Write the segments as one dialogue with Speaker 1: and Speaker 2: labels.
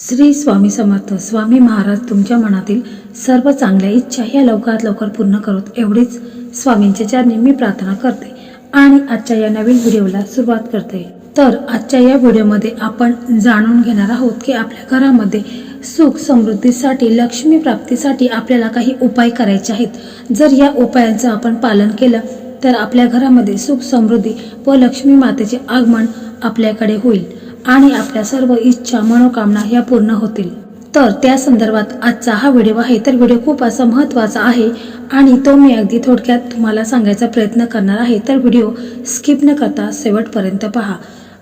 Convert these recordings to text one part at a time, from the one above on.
Speaker 1: श्री स्वामी समर्थ स्वामी महाराज तुमच्या मनातील सर्व चांगल्या इच्छा ह्या लवकरात लवकर पूर्ण करोत एवढीच स्वामींच्या चरणी मी प्रार्थना करते आणि आजच्या या नवीन व्हिडिओला सुरुवात करते. तर आजच्या या व्हिडिओमध्ये आपण जाणून घेणार आहोत की आपल्या घरामध्ये सुख समृद्धीसाठी लक्ष्मी प्राप्तीसाठी आपल्याला काही उपाय करायचे आहेत. जर या उपायांचं आपण पालन केलं तर आपल्या घरामध्ये सुख समृद्धी व लक्ष्मी मातेचे आगमन आपल्याकडे होईल. आणि आपल्या सर्व इच्छा मनोकामना ह्या पूर्ण होतील. तर त्या संदर्भात आजचा हा व्हिडिओ आहे. तर व्हिडिओ खूप असा महत्त्वाचा आहे आणि तो मी अगदी थोडक्यात तुम्हाला सांगायचा प्रयत्न करणार आहे. तर व्हिडिओ स्किप न करता शेवटपर्यंत पहा.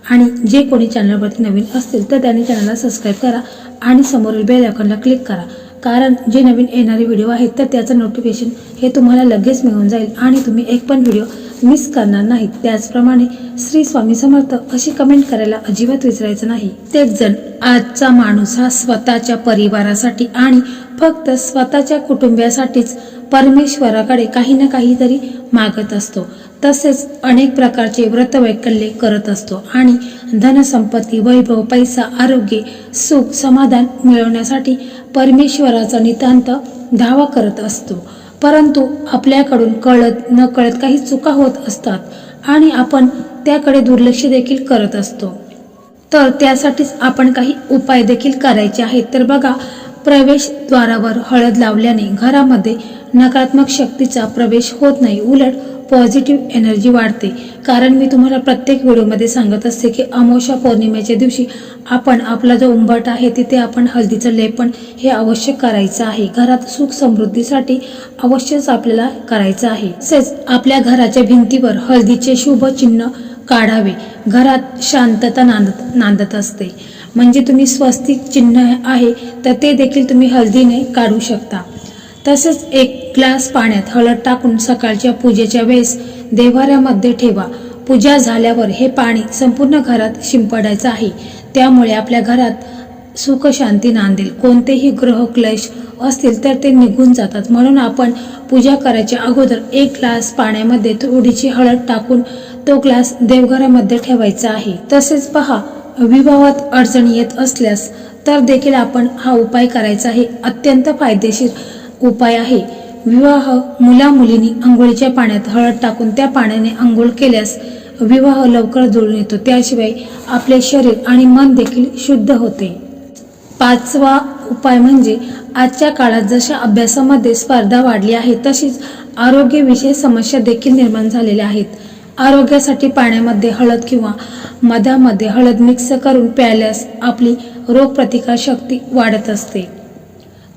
Speaker 1: आणि जे कोणी चॅनलवरती नवीन असतील तर त्यांनी चॅनलला सबस्क्राईब करा आणि समोरील बेल आयकॉनला क्लिक करा. कारण जे नवीन येणारे व्हिडिओ आहेत तर त्याचं नोटिफिकेशन हे तुम्हाला लगेच मिळून जाईल आणि तुम्ही एक पण व्हिडिओ मिस करणार नाहीत. त्याचप्रमाणे श्री स्वामी समर्थ अशी कमेंट करायला अजिबात विसरायचं नाही. तेच जण आजचा माणूस हा स्वतःच्या परिवारासाठी आणि फक्त स्वतःच्या कुटुंबियासाठीच परमेश्वराकडे काही ना काहीतरी मागत असतो. तसेच अनेक प्रकारचे व्रतवैकल्ये करत असतो आणि धनसंपत्ती वैभव पैसा आरोग्य सुख समाधान मिळवण्यासाठी परमेश्वराचा नितांत धावा करत असतो. परंतु आपल्याकडून कळत न कळत काही चुका होत असतात आणि आपण त्याकडे दुर्लक्ष देखील करत असतो. तर त्यासाठीच आपण काही उपाय देखील करायचे आहेत. तर बघा प्रवेशद्वारावर हळद लावल्याने घरामध्ये नकारात्मक शक्तीचा प्रवेश होत नाही. उलट पॉझिटिव्ह एनर्जी वाढते. कारण मी तुम्हाला प्रत्येक व्हिडिओमध्ये सांगत असते की अमावस्या पौर्णिमेच्या दिवशी आपण आपला जो उंबट आहे तिथे आपण हळदीचं लेपन हे अवश्य करायचं आहे. घरात सुख समृद्धीसाठी अवश्यच आपल्याला करायचं आहे. तसेच आपल्या घराच्या भिंतीवर हळदीचे शुभ चिन्ह काढावे. घरात शांतता नांदत नांदत असते. म्हणजे तुम्ही स्वस्तिक चिन्ह आहे तर ते देखील तुम्ही हळदीने काढू शकता. तसेच एक ग्लास पाण्यात हळद टाकून सकाळच्या पूजेच्या वेळेस देवाऱ्यामध्ये ठेवा. पूजा झाल्यावर हे पाणी संपूर्ण घरात शिंपडायचं आहे. त्यामुळे आपल्या घरात सुख शांती नांदेल. कोणतेही ग्रह क्लेश असतील तर ते निघून जातात. म्हणून आपण पूजा करायच्या अगोदर एक ग्लास पाण्यामध्ये थोडीशी हळद टाकून तो ग्लास देवघरामध्ये ठेवायचा आहे. तसेच पहा विवाहात अडचणी येत असल्यास तर देखील आपण हा उपाय करायचा आहे. अत्यंत फायदेशीर उपाय आहे. विवाह मुला मुलींनी आंघोळीच्या पाण्यात हळद टाकून त्या पाण्याने आंघोळ केल्यास विवाह लवकर जुळून येतो. त्याशिवाय आपले शरीर आणि मन देखील शुद्ध होते. पाचवा उपाय म्हणजे आजच्या काळात जशा अभ्यासामध्ये स्पर्धा वाढली आहे तशीच आरोग्यविषयी समस्या देखील निर्माण झालेल्या आहेत. आरोग्यासाठी पाण्यामध्ये हळद किंवा मधामध्ये हळद मिक्स करून प्यायल्यास आपली रोगप्रतिकार शक्ती वाढत असते.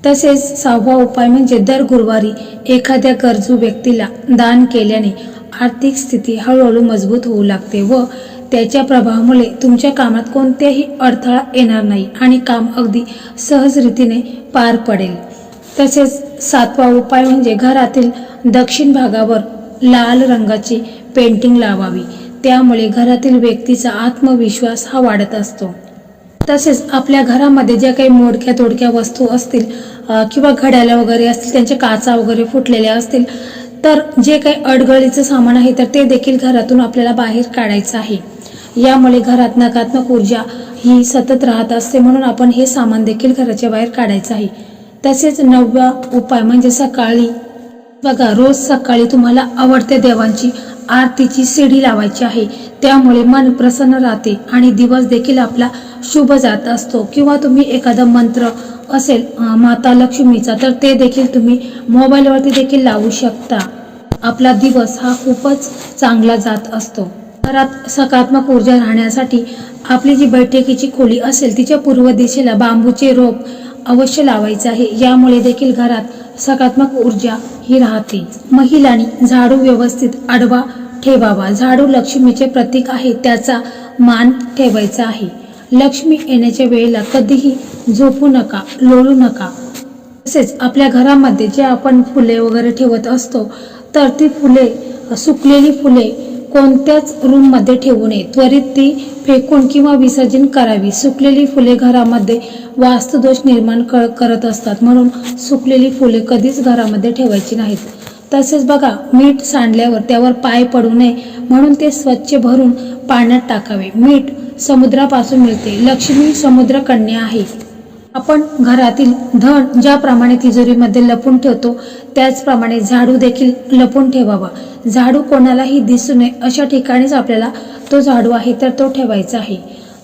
Speaker 1: तसेच सहावा उपाय म्हणजे दर गुरुवारी एखाद्या गरजू व्यक्तीला दान केल्याने आर्थिक स्थिती हळूहळू मजबूत होऊ लागते व त्याच्या प्रभावामुळे तुमच्या कामात कोणत्याही अडथळा येणार नाही आणि काम अगदी सहज रीतीने पार पडेल. तसेच सातवा उपाय म्हणजे घरातील दक्षिण भागावर लाल रंगाची पेंटिंग लावावी. त्यामुळे घरातील व्यक्तीचा आत्मविश्वास हा वाढत असतो. तसेच आपल्या घरामध्ये ज्या काही मोडक्या तोडक्या वस्तू असतील किंवा घड्याला वगैरे असतील त्यांच्या काचा वगैरे फुटलेल्या असतील तर जे काही अडगळीचं सामान आहे तर ते देखील घरातून आपल्याला बाहेर काढायचं आहे. यामुळे घरात नकारात्मक ऊर्जा ही सतत राहत असते म्हणून आपण हे सामान देखील घराच्या बाहेर काढायचं आहे. तसेच नववा उपाय म्हणजे सकाळी बघा रोज सकाळी तुम्हाला आवडत्या देवांची आरतीची शिडी लावायची आहे. त्यामुळे मन प्रसन्न राहते आणि दिवस देखील आपला शुभ जात असतो. किंवा तुम्ही एखादा मंत्र असेल माता लक्ष्मीचा तर ते देखील तुम्ही मोबाईलवरती देखील लावू शकता. आपला दिवस हा खूपच चांगला जात असतो. घरात सकारात्मक ऊर्जा राहण्यासाठी आपली जी बैठकीची खोली असेल तिच्या पूर्व दिशेला बांबूचे रोप अवश्य लावायचं आहे. यामुळे देखील घरात सकारात्मक ऊर्जा ही राहते. महिलांनी झाडू व्यवस्थित आडवा ठेवावा. झाडू लक्ष्मीचे प्रतीक आहे त्याचा मान ठेवायचा आहे. लक्ष्मी येण्याच्या वेळेला कधीही झोपू नका लोळू नका. तसेच आपल्या घरामध्ये जे आपण फुले वगैरे ठेवत असतो तर ती फुले सुकलेली फुले कोणत्याच रूममध्ये ठेवू नये. त्वरित ती फेकून किंवा विसर्जन करावी. सुकलेली फुले घरामध्ये वास्तुदोष निर्माण क करत असतात. म्हणून सुकलेली फुले कधीच घरामध्ये ठेवायची नाहीत. तसेच बघा मीठ सांडल्यावर त्यावर पाय पडू नये. म्हणून ते स्वच्छ भरून पाण्यात टाकावे. मीठ समुद्रापासून मिळते. लक्ष्मी समुद्रकन्या आहे. आपण घरातील धन ज्याप्रमाणे तिजोरीमध्ये लपून ठेवतो त्याचप्रमाणे झाडू देखील लपून ठेवावा. झाडू कोणालाही दिसू नये अशा ठिकाणीच आपल्याला तो झाडू आहे तर तो ठेवायचा आहे.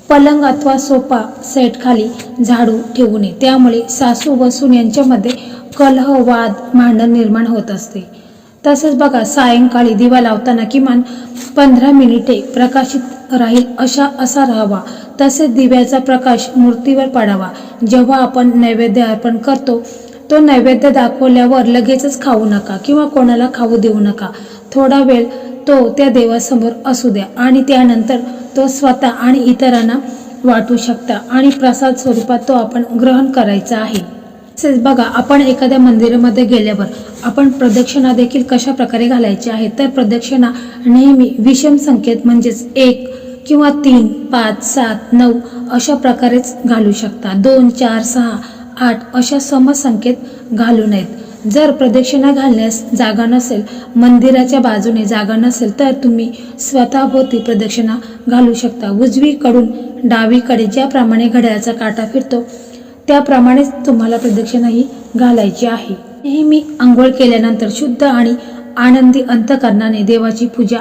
Speaker 1: पलंग अथवा सोपा सेट खाली झाडू ठेवू नये. त्यामुळे सासू व सून यांच्यामध्ये कलह वाद भांडण निर्माण होत असते. तसंच बघा सायंकाळी दिवा लावताना किमान पंधरा मिनिटे प्रकाशित राहील अशा असा राहावा. तसेच दिव्याचा प्रकाश मूर्तीवर पडावा. जेव्हा आपण नैवेद्य अर्पण करतो तो नैवेद्य दाखवल्यावर लगेचच खाऊ नका किंवा कोणाला खाऊ देऊ नका. थोडा वेळ तो त्या देवासमोर असू द्या आणि त्यानंतर तो स्वतः आणि इतरांना वाटू शकता आणि प्रसाद स्वरूपात तो आपण ग्रहण करायचा आहे. तसेच बघा आपण एखाद्या मंदिरामध्ये गेल्यावर आपण प्रदक्षिणा देखील कशा प्रकारे घालायची आहे? तर प्रदक्षिणा नेहमी विषम संकेत म्हणजेच एक किंवा तीन पाच सात नऊ अशा प्रकारेच घालू शकता. दोन चार सहा आठ अशा समसंख्येत घालू नयेत. जर प्रदक्षिणा घालण्यास जागा नसेल मंदिराच्या बाजूने जागा नसेल तर तुम्ही स्वतःभोवती प्रदक्षिणा घालू शकता. उजवीकडून डावीकडे ज्याप्रमाणे घड्याळाचा काटा फिरतो त्याप्रमाणेच तुम्हाला प्रदक्षिणा ही घालायची आहे. नेहमी आंघोळ केल्यानंतर शुद्ध आणि आनंदी अंतकरणाने देवाची पूजा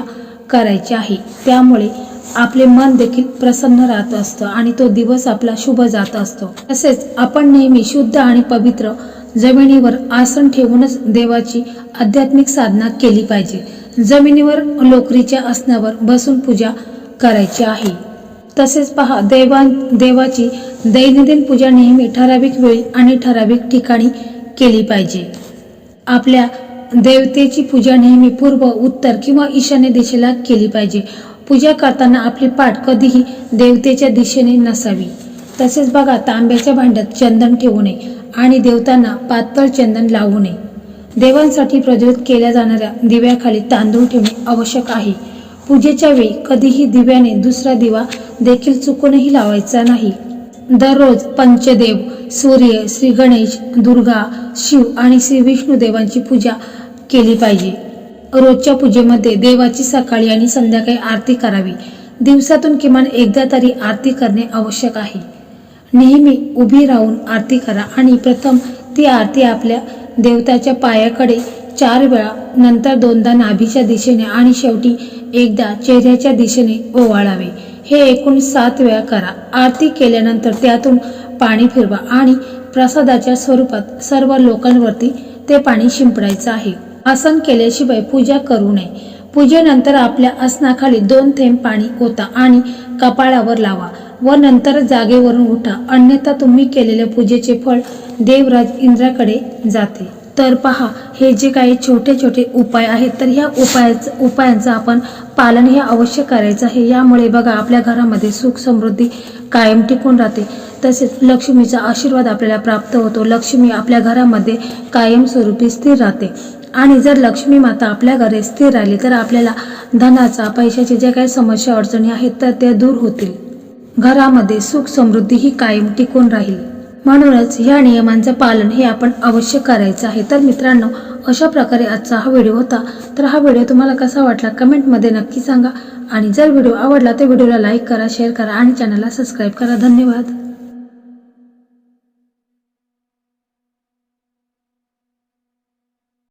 Speaker 1: करायची आहे. त्यामुळे आपले मन देखील प्रसन्न राहत असतं आणि तो दिवस आपला शुभ जात असतो. तसेच आपण नेहमी शुद्ध आणि पवित्र जमिनीवर आसन ठेवूनच देवाची आध्यात्मिक साधना केली पाहिजे. जमिनीवर लोकरीच्या आसनावर बसून पूजा करायची आहे. तसेच पहा देवा देवाची दैनंदिन पूजा नेहमी ठराविक वेळी आणि ठराविक ठिकाणी केली पाहिजे. आपल्या देवतेची पूजा नेहमी पूर्व उत्तर किंवा ईशान्य दिशेला केली पाहिजे. पूजा करताना आपली पाठ कधीही देवतेच्या दिशेने नसावी. तसेच बघा तांब्याच्या भांड्यात चंदन ठेवू नये आणि देवतांना पातळ चंदन लावू नये. देवांसाठी प्रज्वलित केल्या जाणाऱ्या दिव्याखाली तांदूळ ठेवणे आवश्यक आहे. पूजेच्या वेळी कधीही दिव्याने दुसरा दिवा देखील चुकूनही लावायचा नाही. दररोज पंचदेव सूर्य श्री गणेश दुर्गा शिव आणि श्री विष्णू देवांची पूजा केली पाहिजे. रोजच्या पूजेमध्ये देवाची सकाळी आणि संध्याकाळी आरती करावी. दिवसातून किमान एकदा तरी आरती करणे आवश्यक आहे. नेहमी उभी राहून आरती करा आणि प्रथम ती आरती आपल्या देवताच्या पायाकडे चार वेळा नंतर दोनदा नाभीच्या दिशेने आणि शेवटी एकदा चेहऱ्याच्या दिशेने ओवाळावे. हे एकूण सात वेळा करा. आरती केल्यानंतर त्यातून पाणी फिरवा आणि प्रसादाच्या स्वरूपात सर्व लोकांवरती ते पाणी शिंपडायचं आहे. आसन केल्याशिवाय पूजा करू नये. पूजेनंतर आपल्या आसनाखाली दोन थेंब पाणी ओता आणि कपाळावर लावा व नंतर जागेवरून उठा. अन्यथा तुम्ही केलेल्या पूजेचे फळ देवराज इंद्राकडे जाते. तर पहा हे जे काही छोटे छोटे उपाय आहेत तर ह्या उपायाचं उपायांचं आपण पालन हे अवश्य करायचं आहे. यामुळे बघा आपल्या घरामध्ये सुख समृद्धी कायम टिकून राहते. तसेच लक्ष्मीचा आशीर्वाद आपल्याला प्राप्त होतो. लक्ष्मी आपल्या घरामध्ये कायमस्वरूपी स्थिर राहते. आणि जर लक्ष्मी माता आपल्या घरी स्थिर राहिली तर आपल्याला धनाचा पैशाची जे काही समस्या अडचणी आहेत तर त्या दूर होतील. घरामध्ये सुख समृद्धी ही कायम टिकून राहील. म्हणूनच ह्या नियमांचं पालन हे आपण अवश्य करायचं आहे. तर मित्रांनो अशा प्रकारे आजचा हा व्हिडिओ होता. तर हा व्हिडिओ तुम्हाला कसा वाटला कमेंटमध्ये नक्की सांगा. आणि जर व्हिडिओ आवडला तर व्हिडिओला लाईक करा शेअर करा आणि चॅनलला सबस्क्राईब करा. धन्यवाद.